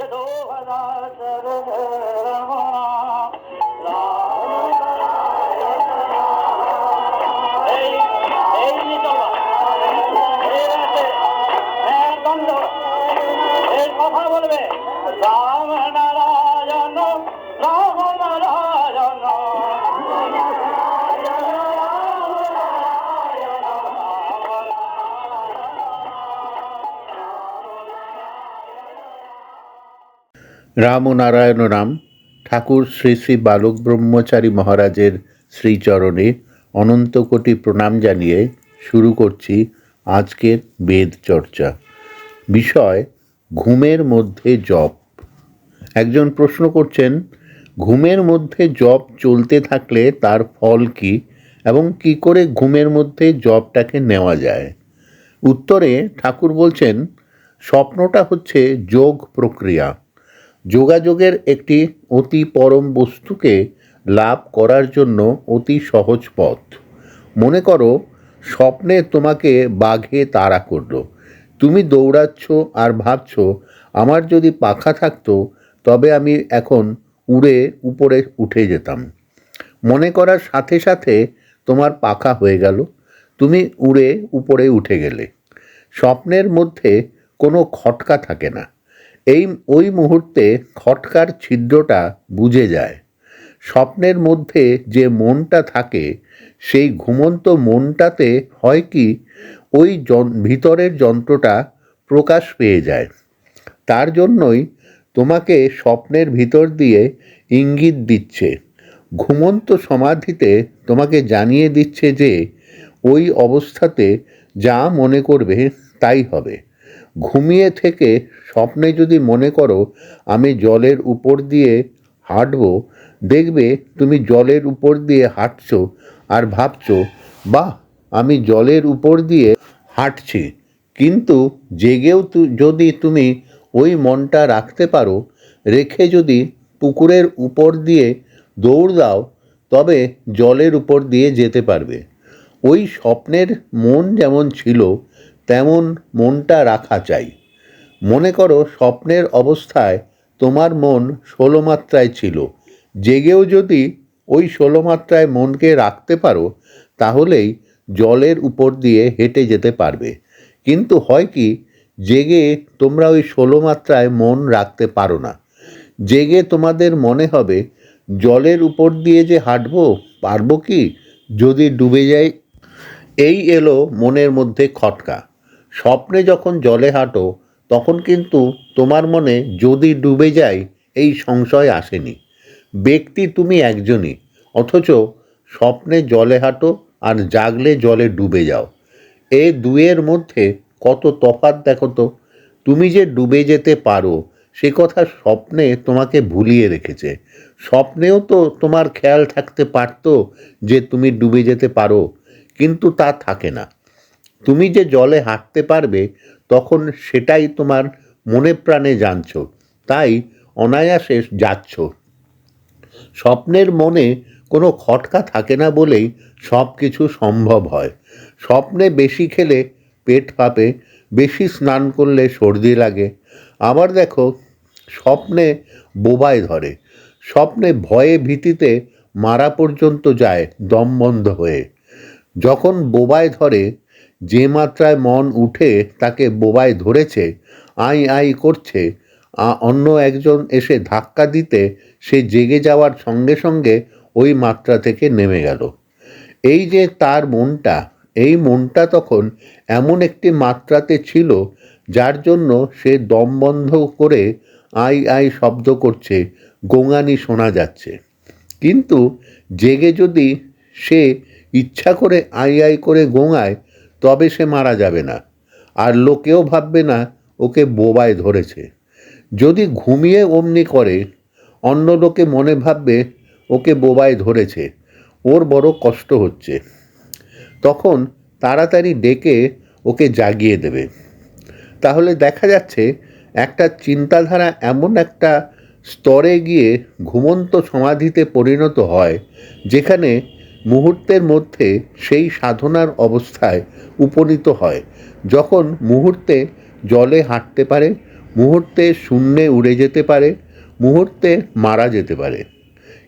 गवां রাম ও নারায়ণ রাম, ঠাকুর শ্রী শ্রী বালক ব্রহ্মচারী মহারাজের শ্রীচরণে অনন্ত কোটি প্রণাম জানিয়ে শুরু করছি আজকের বেদ চর্চা। বিষয়, ঘুমের মধ্যে জপ। একজন প্রশ্ন করছেন, ঘুমের মধ্যে জপ চলতে থাকলে তার ফল কি এবং কি করে ঘুমের মধ্যে জপটাকে নেওয়া যায়? উত্তরে ঠাকুর বলছেন, স্বপ্নটা হচ্ছে যোগ প্রক্রিয়া। যোগাযোগের একটি অতি পরম বস্তুকে লাভ করার জন্য অতি সহজ পথ। মনে করো, স্বপ্নে তোমাকে বাঘে তাড়া করল। তুমি দৌড়াচ্ছ আর ভাবছ, আমার যদি পাখা থাকতো, তবে আমি এখন উড়ে উপরে উঠে যেতাম। মনে করার সাথে সাথে তোমার পাখা হয়ে গেল। তুমি উড়ে উপরে উঠে গেলে। স্বপ্নের মধ্যে কোনো খটকা থাকে না। এই, ওই মুহূর্তে খটকার ছিদ্রটা বুঝে যায়। স্বপ্নের মধ্যে যে মনটা থাকে, সেই ঘুমন্ত মনটাতে হয় কি, ওই ভিতরের যন্ত্রটা প্রকাশ পেয়ে যায়। তার জন্যই তোমাকে স্বপ্নের ভিতর দিয়ে ইঙ্গিত দিচ্ছে। ঘুমন্ত সমাধিতে তোমাকে জানিয়ে দিচ্ছে যে, ওই অবস্থাতে যা মনে করবে তাই হবে। ঘুমিয়ে থেকে স্বপ্নে যদি মনে করো আমি জলের উপর দিয়ে হাঁটবো, দেখবে তুমি জলের উপর দিয়ে হাঁটছো আর ভাবছ, বাহ, আমি জলের উপর দিয়ে হাঁটছি। কিন্তু জেগেও যদি তুমি ওই মনটা রাখতে পারো, রেখে যদি পুকুরের উপর দিয়ে দৌড় দাও, তবে জলের উপর দিয়ে যেতে পারবে। ওই স্বপ্নের মন যেমন ছিল তেমন মনটা রাখা চাই। মনে করো স্বপ্নের অবস্থায় তোমার মন ষোলো মাত্রায় ছিল। জেগেও যদি ওই ষোলো মাত্রায় মনকে রাখতে পারো, তাহলেই জলের উপর দিয়ে হেঁটে যেতে পারবে। কিন্তু হয় কি, জেগে তোমরা ওই ষোলো মাত্রায় মন রাখতে পারো না। জেগে তোমাদের মনে হবে, জলের উপর দিয়ে যে হাঁটবো, পারব কি? যদি ডুবে যাই। এই এলো মনের মধ্যে খটকা। স্বপ্নে যখন জলে হাঁটো, তখন কিন্তু তোমার মনে যদি ডুবে যায়, এই সংশয় আসেনি। ব্যক্তি তুমি একজনই, অথচ স্বপ্নে জলে হাঁটো আর জাগলে জলে ডুবে যাও। এ দুয়ের মধ্যে কত তফাৎ দেখো তো? তুমি যে ডুবে যেতে পারো, সে কথা স্বপ্নে তোমাকে ভুলিয়ে রেখেছে। স্বপ্নেও তো তোমার খেয়াল থাকতে পারতো যে তুমি ডুবে যেতে পারো, কিন্তু তা থাকে না। তুমি যে জলে হাঁটতে পারবে, তখন সেটাই তোমার মনে প্রাণে জানছো, তাই অনায়াসে যাচ্ছ। স্বপ্নের মনে কোনো খটকা থাকে না বলেই সব কিছু সম্ভব হয়। স্বপ্নে বেশি খেলে পেট ফাঁপে বেশি স্নান করলে সর্দি লাগে। আবার দেখো, স্বপ্নে বোবায় ধরে। স্বপ্নে ভয়ে ভীতিতে মারা পর্যন্ত যায় দম বন্ধ হয়ে। যখন বোবায় ধরে যে মাত্রায় মন উঠে তাকে বোবায় ধরেছে, আই আই করছে অন্য একজন এসে ধাক্কা দিতে সে জেগে যাওয়ার সঙ্গে সঙ্গে ওই মাত্রা থেকে নেমে গেল। এই যে তার মনটা, এই মনটা তখন এমন একটি মাত্রাতে ছিল যার জন্য সে দম বন্ধ করে আই আই শব্দ করছে, গোঙানি শোনা যাচ্ছে। কিন্তু জেগে যদি সে ইচ্ছা করে আই আই করে গোঙায় তবে সে মারা যাবে না। আর লোকেও ভাববে না, ওকে বোবায় ধরেছে। যদি ঘুমিয়ে অমনি করে, অন্য লোকে মনে ভাববে, ওকে বোবায় ধরেছে। ওর বড় কষ্ট হচ্ছে। তখন তাড়াতাড়ি ডেকে ওকে জাগিয়ে দেবে। তাহলে দেখা যাচ্ছে, একটা চিন্তাধারা এমন একটা স্তরে গিয়ে ঘুমন্ত সমাধিতে পরিণত হয়, যেখানে মুহূর্তের মধ্যে সেই সাধনার অবস্থায় উপনীত হয়। যখন মুহূর্তে জলে হাঁটতে পারে, মুহূর্তে শূন্যে উড়ে যেতে পারে, মুহূর্তে মারা যেতে পারে।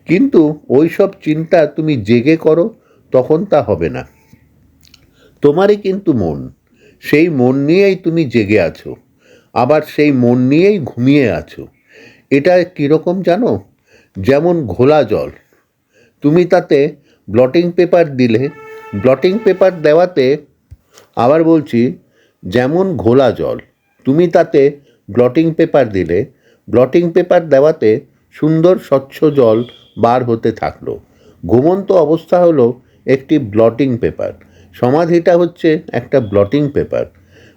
কিন্তু ওই সব চিন্তা তুমি জেগে করো, তখন তা হবে না। তোমারই কিন্তু মন। সেই মন নিয়েই তুমি জেগে আছো। আবার সেই মন নিয়েই ঘুমিয়ে আছো। এটা কীরকম জানো? যেমন ঘোলা জল। তুমি তাতে ব্লটিং পেপার দিলে ব্লটিং পেপার দেওয়াতে আবার বলছি, যেমন ঘোলা জল, তুমি তাতে ব্লটিং পেপার দিলে ব্লটিং পেপার দেওয়াতে সুন্দর স্বচ্ছ জল বার হতে থাকল। ঘুমন্ত অবস্থা হলো একটি ব্লটিং পেপার সমাধিটা হচ্ছে একটা ব্লটিং পেপার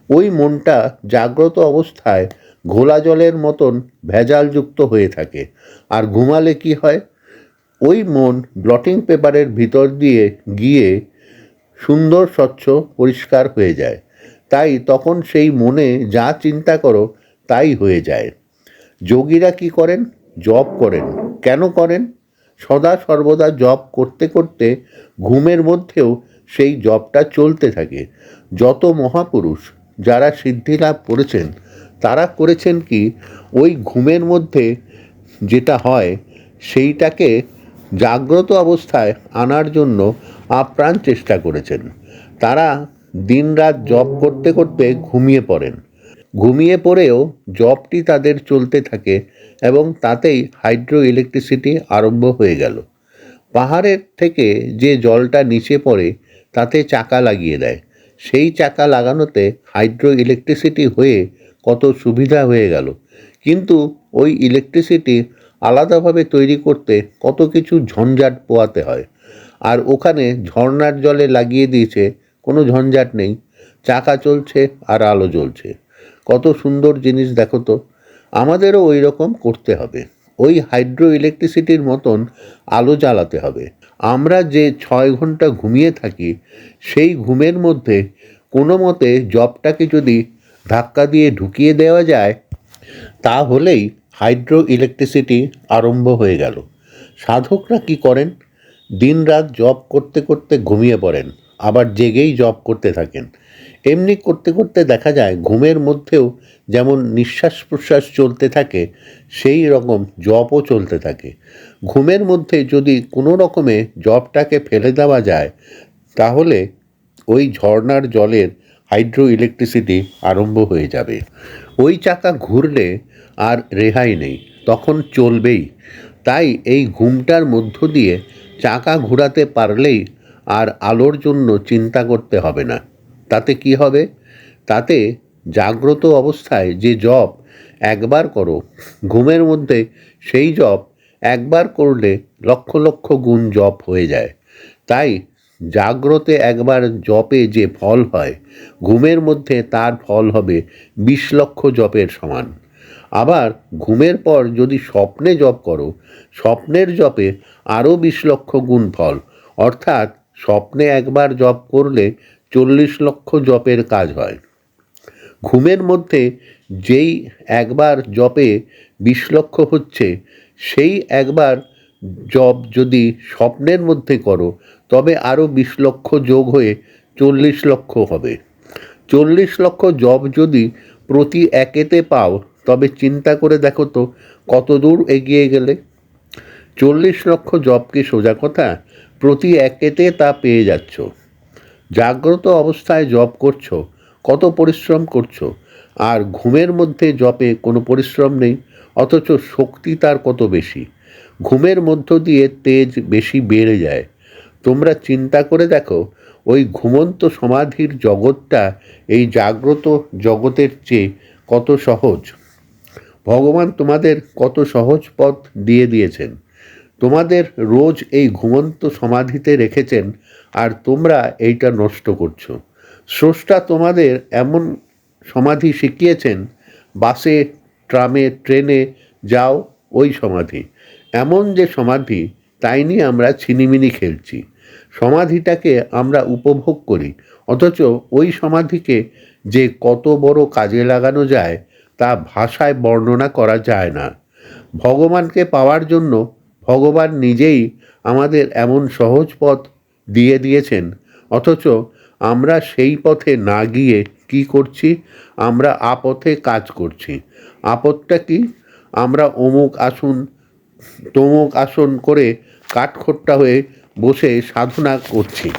ওই মনটা জাগ্রত অবস্থায় ঘোলা জলের মতন ভেজালযুক্ত হয়ে থাকে। আর ঘুমালে কি হয়? ওই মন ব্লটিং পেপারের ভিতর দিয়ে গিয়ে সুন্দর, স্বচ্ছ, পরিষ্কার হয়ে যায়। তাই তখন সেই মনে যা চিন্তা করো তাই হয়ে যায়। যোগীরা কি করেন? জপ করেন। কেন করেন? সদা সর্বদা জপ করতে করতে ঘুমের মধ্যেও সেই জপটা চলতে থাকে। যত মহাপুরুষ যারা সিদ্ধি লাভ করেছেন, তারা করেছেন কি, ওই ঘুমের মধ্যে যেটা হয় সেইটাকে জাগ্রত অবস্থায় আনার জন্য আপ্রাণ চেষ্টা করেছেন। তারা দিনরাত জব করতে করতে ঘুমিয়ে পড়েন। ঘুমিয়ে পড়েও জবটি তাদের চলতে থাকে এবং তাতেই হাইড্রো ইলেকট্রিসিটি আরম্ভ হয়ে গেল। পাহাড়ের থেকে যে জলটা নিচে পড়ে, তাতে চাকা লাগিয়ে দেয়। সেই চাকা লাগানোতে হাইড্রো ইলেকট্রিসিটি হয়ে কত সুবিধা হয়ে গেল। কিন্তু ওই ইলেকট্রিসিটি আলাদাভাবে তৈরি করতে কত কিছু ঝঞ্ঝাট পোয়াতে হয়। আর ওখানে ঝর্নার জলে লাগিয়ে দিয়েছে, কোনো ঝঞ্ঝাট নেই। চাকা চলছে আর আলো জ্বলছে। কত সুন্দর জিনিস দেখো তো। আমাদেরও ওই রকম করতে হবে। ওই হাইড্রো ইলেকট্রিসিটির মতন আলো জ্বালাতে হবে। আমরা যে ছয় ঘণ্টা ঘুমিয়ে থাকি, সেই ঘুমের মধ্যে কোনো মতে জবটাকে যদি ধাক্কা দিয়ে ঢুকিয়ে দেওয়া যায়, তাহলেই হাইড্রো ইলেকট্রিসিটি আরম্ভ হয়ে গেল। সাধকরা কি করেন? দিনরাত জব করতে করতে ঘুমিয়ে পড়েন, আবার জেগেই জব করতে থাকেন। এমনি করতে করতে দেখা যায়, ঘুমের মধ্যেও যেমন নিঃশ্বাস প্রশ্বাস চলতে থাকে, সেই রকম জবও চলতে থাকে। ঘুমের মধ্যে যদি কোনো রকমে জবটাকে ফেলে দেওয়া যায়, তাহলে ওই ঝর্ণার জলের হাইড্রো ইলেকট্রিসিটি আরম্ভ হয়ে যাবে। ওই চাকা ঘুরলে আর রেহাই নেই, তখন চলবেই। তাই এই ঘুমটার মধ্য দিয়ে চাকা ঘোরাতে পারলেই আর আলোর জন্য চিন্তা করতে হবে না। তাতে কি হবে? তাতে জাগ্রত অবস্থায় যে জব একবার করো, ঘুমের মধ্যে সেই জব একবার করলে লক্ষ লক্ষ গুণ জপ হয়ে যায়। তাই জাগ্রতে একবার জপে যে ফল হয়, ঘুমের মধ্যে তার ফল হবে বিশ লক্ষ জপের সমান। আবার ঘুমের পর যদি স্বপ্নে জপ করো, স্বপ্নের জপে আরও বিশ লক্ষ গুণ ফল। অর্থাৎ স্বপ্নে একবার জপ করলে চল্লিশ লক্ষ জপের কাজ হয়। ঘুমের মধ্যে যেই একবার জপে বিশ লক্ষ হচ্ছে, সেই একবার জপ যদি স্বপ্নের মধ্যে করো তবে আরও বিশ লক্ষ যোগ হয়ে চল্লিশ লক্ষ হবে। চল্লিশ লক্ষ জব যদি প্রতি একেতে পাও, তবে চিন্তা করে দেখো তো কত দূর এগিয়ে গেলে। চল্লিশ লক্ষ জব কি সোজা কথা? প্রতি একেতে তা পেয়ে যাচ্ছ। জাগ্রত অবস্থায় জব করছ, কত পরিশ্রম করছ, আর ঘুমের মধ্যে জপে কোনো পরিশ্রম নেই, অথচ শক্তি তার কত বেশি। ঘুমের মধ্য দিয়ে তেজ বেশি বেড়ে যায়। তোমরা চিন্তা করে দেখো, ওই ঘুমন্ত সমাধির জগৎটা, এই জাগ্রত জগতের চেয়ে কত সহজ। ভগবান তোমাদের কত সহজ পথ দিয়ে দিয়েছেন। তোমাদের রোজ এই ঘুমন্ত সমাধিতে রেখেছেন, আর তোমরা এইটা নষ্ট করছ। স্রষ্টা তোমাদের এমন সমাধি শিখিয়েছেন, বাসে, ট্রামে, ট্রেনে যাও, ওই সমাধি। এমন যে সমাধি, তাই নিয়ে আমরা ছিনিমিনি খেলছি। সমাধিটাকে আমরা উপভোগ করি। অথচ ওই সমাধিকে যে কত বড় কাজে লাগানো যায়, তা ভাষায় বর্ণনা করা যায় না। ভগবানকে পাওয়ার জন্য ভগবান নিজেই আমাদের এমন সহজ পথ দিয়ে দিয়েছেন। অথচ আমরা সেই পথে না গিয়ে কি করছি? আমরা আপথে কাজ করছি। আপদটা কি? আমরা অমুক আসুন, তমুক আসন করে কাঠখোট্টা হয়ে বসে সাধনা করছি।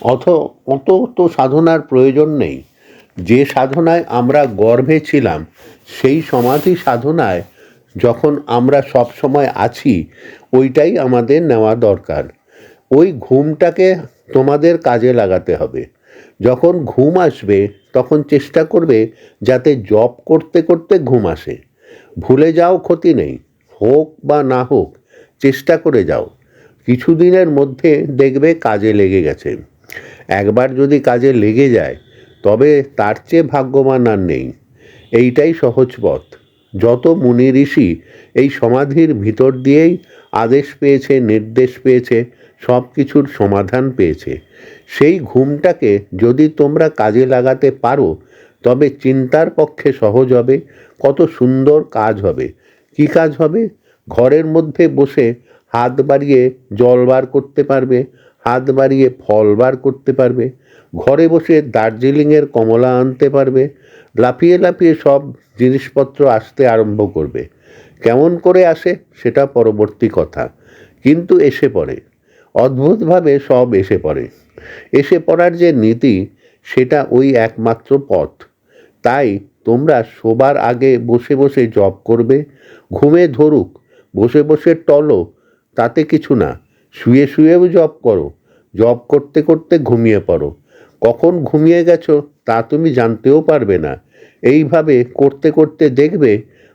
অথ, অত তো সাধনার প্রয়োজন নেই। যে সাধনায় আমরা গর্ভে ছিলাম, সেই সমাধি সাধনায় যখন আমরা সব সময় আছি, ওইটাই আমাদের নেওয়া দরকার। ওই ঘুমটাকে তোমাদের কাজে লাগাতে হবে। যখন ঘুম আসবে, তখন চেষ্টা করবে যাতে জব করতে করতে ঘুম আসে। ভুলে যাও ক্ষতি নেই, হোক বা না হোক, চেষ্টা করে যাও। কিছুদিনের মধ্যে দেখবে কাজে লেগে গেছে। একবার যদি কাজে লেগে যায়, তবে তার চেয়ে ভাগ্যবান আর নেই। এইটাই সহজ পথ। যত মুনি ঋষি এই সমাধির ভিতর দিয়েই আদেশ পেয়েছে, নির্দেশ পেয়েছে সব কিছুর সমাধান পেয়েছে। সেই ঘুমটাকে যদি তোমরা কাজে লাগাতে পারো, তবে চিন্তার পক্ষে সহজ হবে, কত সুন্দর কাজ হবে। কি কাজ হবে? ঘরের মধ্যে বসে হাত বাড়িয়ে জল বার করতে পারবে, হাত বাড়িয়ে ফল বার করতে পারবে, ঘরে বসে দার্জিলিংয়ের কমলা আনতে পারবে, লাফিয়ে লাফিয়ে সব জিনিসপত্র আসতে আরম্ভ করবে। কেমন করে আসে সেটা পরবর্তী কথা। কিন্তু এসে পড়ে। অদ্ভুতভাবে সব এসে পড়ে। এসে পড়ার যে নীতি, সেটা ওই একমাত্র পথ। তাই তোমরা শোবার আগে বসে বসে জব করবে, ঘুমে ধরুক, বসে বসে টলো তাতে কিছু না। শুয়ে শুয়েও জব করো। জব করতে করতে ঘুমিয়ে পড়ো। কখন ঘুমিয়ে গেছো তা তুমি জানতেও পারবে না। এইভাবে করতে করতে দেখবে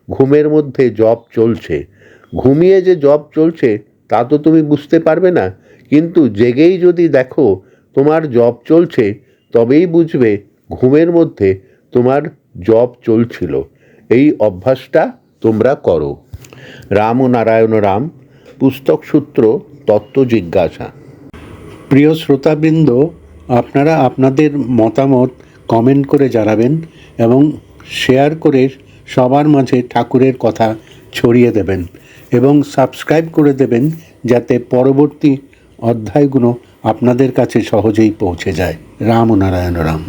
ঘুমের মধ্যে জব চলছে। ঘুমিয়ে যে জব চলছে তা তো তুমি বুঝতে পারবে না। কিন্তু জেগেই যদি দেখো তোমার জব চলছে, তবেই বুঝবে ঘুমের মধ্যে তোমার জব চলছিল। এই অভ্যাসটা তোমরা করো। রাম ও নারায়ণ রাম। পুস্তক সূত্র, তত্ত্ব জিজ্ঞাসা। প্রিয় শ্রোতাবৃন্দ, আপনারা আপনাদের মতামত কমেন্ট করে জানাবেন এবং শেয়ার করে সবার মাঝে ঠাকুরের কথা ছড়িয়ে দেবেন এবং সাবস্ক্রাইব করে দেবেন যাতে পরবর্তী অধ্যায়গুলো আপনাদের কাছে সহজেই পৌঁছে যায়। রাম নারায়ণ রাম।